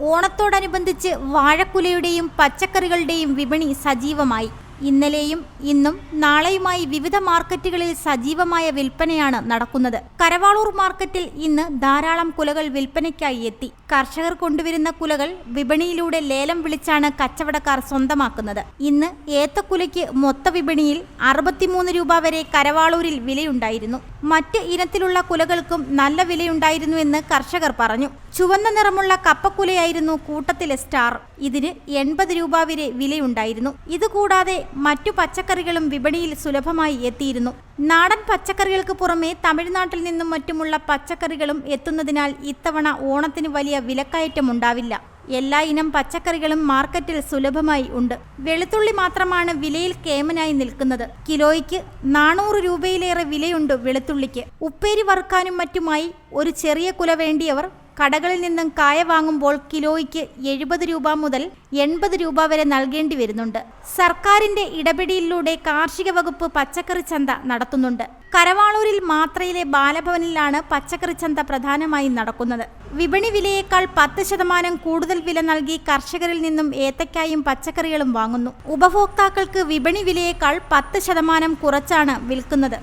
ഓണത്തോടനുബന്ധിച്ച് വാഴക്കുലയുടെയും പച്ചക്കറികളുടെയും വിപണി സജീവമായി. ഇന്നലെയും ഇന്നും നാളെയുമായി വിവിധ മാർക്കറ്റുകളിൽ സജീവമായ വിൽപ്പനയാണ് നടക്കുന്നത്. കരവാളൂർ മാർക്കറ്റിൽ ഇന്ന് ധാരാളം കുലകൾ വിൽപ്പനയ്ക്കായി എത്തി. കർഷകർ കൊണ്ടുവരുന്ന കുലകൾ വിപണിയിലൂടെ ലേലം വിളിച്ചാണ് കച്ചവടക്കാർ സ്വന്തമാക്കുന്നത്. ഇന്ന് ഏത്തക്കുലയ്ക്ക് മൊത്ത വിപണിയിൽ അറുപത്തിമൂന്ന് രൂപ വരെ കരവാളൂരിൽ വിലയുണ്ടായിരുന്നു. മറ്റ് ഇനത്തിലുള്ള കുലകൾക്കും നല്ല വിലയുണ്ടായിരുന്നു എന്ന് കർഷകർ പറഞ്ഞു. ചുവന്ന നിറമുള്ള കപ്പക്കുലയായിരുന്നു കൂട്ടത്തിലെ സ്റ്റാർ. ഇതിന് എൺപത് രൂപ വരെ വിലയുണ്ടായിരുന്നു. ഇതുകൂടാതെ മറ്റു പച്ചക്കറികളും വിപണിയിൽ സുലഭമായി എത്തിയിരുന്നു. നാടൻ പച്ചക്കറികൾക്ക് പുറമെ തമിഴ്നാട്ടിൽ നിന്നും മറ്റുമുള്ള പച്ചക്കറികളും എത്തുന്നതിനാൽ ഇത്തവണ ഓണത്തിന് വലിയ വിലക്കയറ്റമുണ്ടാവില്ല. എല്ലാ ഇനം പച്ചക്കറികളും മാർക്കറ്റിൽ സുലഭമായി ഉണ്ട്. വെളുത്തുള്ളി മാത്രമാണ് വിലയിൽ കേമനായി നിൽക്കുന്നത്. കിലോയ്ക്ക് നാനൂറ് രൂപയിലേറെ വിലയുണ്ട് വെളുത്തുള്ളിക്ക്. ഉപ്പേരി വറുക്കാനും മറ്റുമായി ഒരു ചെറിയ കുല വേണ്ടിയവർ കടകളിൽ നിന്നും കായ വാങ്ങുമ്പോൾ കിലോയ്ക്ക് എഴുപത് രൂപ മുതൽ എൺപത് രൂപ വരെ നൽകേണ്ടി വരുന്നുണ്ട്. സർക്കാരിന്റെ ഇടപെടിയിലൂടെ കാർഷിക വകുപ്പ് പച്ചക്കറി ചന്ത നടത്തുന്നുണ്ട്. കരവാളൂരിൽ മാത്രയിലെ ബാലഭവനിലാണ് പച്ചക്കറി ചന്ത പ്രധാനമായും നടക്കുന്നത്. വിപണി വിലയേക്കാൾ പത്ത് ശതമാനം കൂടുതൽ വില നൽകി കർഷകരിൽ നിന്നും ഏത്തക്കായും പച്ചക്കറികളും വാങ്ങുന്നു. ഉപഭോക്താക്കൾക്ക് വിപണി വിലയേക്കാൾ പത്ത് ശതമാനം കുറച്ചാണ് വിൽക്കുന്നത്.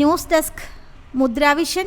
News desk Mudravision.